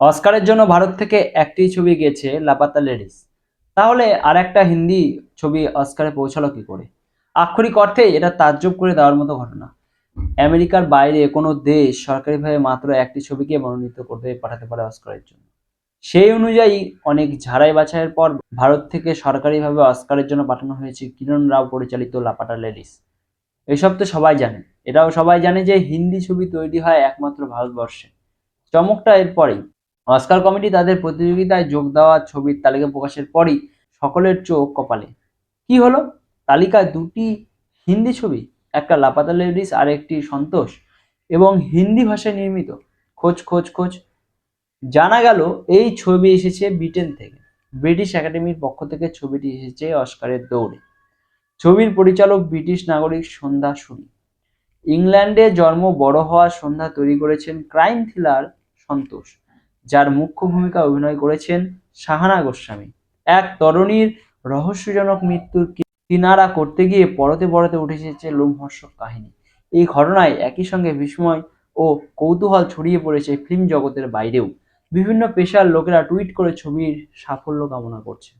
অস্কারের জন্য ভারত থেকে একটি ছবি গেছে লাপাতা লেডিস। তাহলে আর একটা হিন্দি ছবি অস্কারে পৌঁছালো কি করে? আক্ষরিক অর্থে এটা তাজ্জব করে দেওয়ার মতো ঘটনা। আমেরিকার বাইরে কোনো দেশ সরকারিভাবে মাত্র একটি ছবিকে মনোনীত করতে পাঠাতে পারে অস্কারের জন্য। সেই অনুযায়ী অনেক ঝাড়াই বাছাইয়ের পর ভারত থেকে সরকারিভাবে অস্কারের জন্য পাঠানো হয়েছে কিরণ রাও পরিচালিত লাপাটা লেডিস। এসব তো সবাই জানে। এটাও সবাই জানে যে হিন্দি ছবি তৈরি হয় একমাত্র ভারতবর্ষে। চমকটা এরপরেই। অস্কার কমিটি, তাদের প্রতিযোগিতায় যোগ দেওয়া ছবির তালিকা প্রকাশের পরই সকলের চোখ কপালে। কি হলো? তালিকায় দুটি হিন্দি ছবি, একটা লাপাতা লেডিস আর একটি সন্তোষ এবং হিন্দি ভাষায় নির্মিত। খোঁজ খোঁজ খোঁজ। জানা গেল, এই ছবি এসেছে ব্রিটেন থেকে। ব্রিটিশ একাডেমির পক্ষ থেকে ছবিটি এসেছে অস্কারের দৌড়ে। ছবির পরিচালক ব্রিটিশ নাগরিক সন্ধ্যা সুরি ইংল্যান্ডে জন্ম, বড় হওয়া সন্ধ্যা তৈরি করেছেন ক্রাইম থ্রিলার সন্তোষ। যার মুখ্য ভূমিকা অভিনয় করেছেন সাহানা গোস্বামী। এক তরুণীর রহস্যজনক মৃত্যুর কিনারা করতে গিয়ে পরতে পরতে উঠে এসেছে লোমহর্ষক কাহিনী। এই ঘটনায় একই সঙ্গে বিস্ময় ও কৌতূহল ছড়িয়ে পড়েছে ফিল্ম জগতের বাইরেও। বিভিন্ন পেশার লোকেরা টুইট করে ছবির সাফল্য কামনা করছে।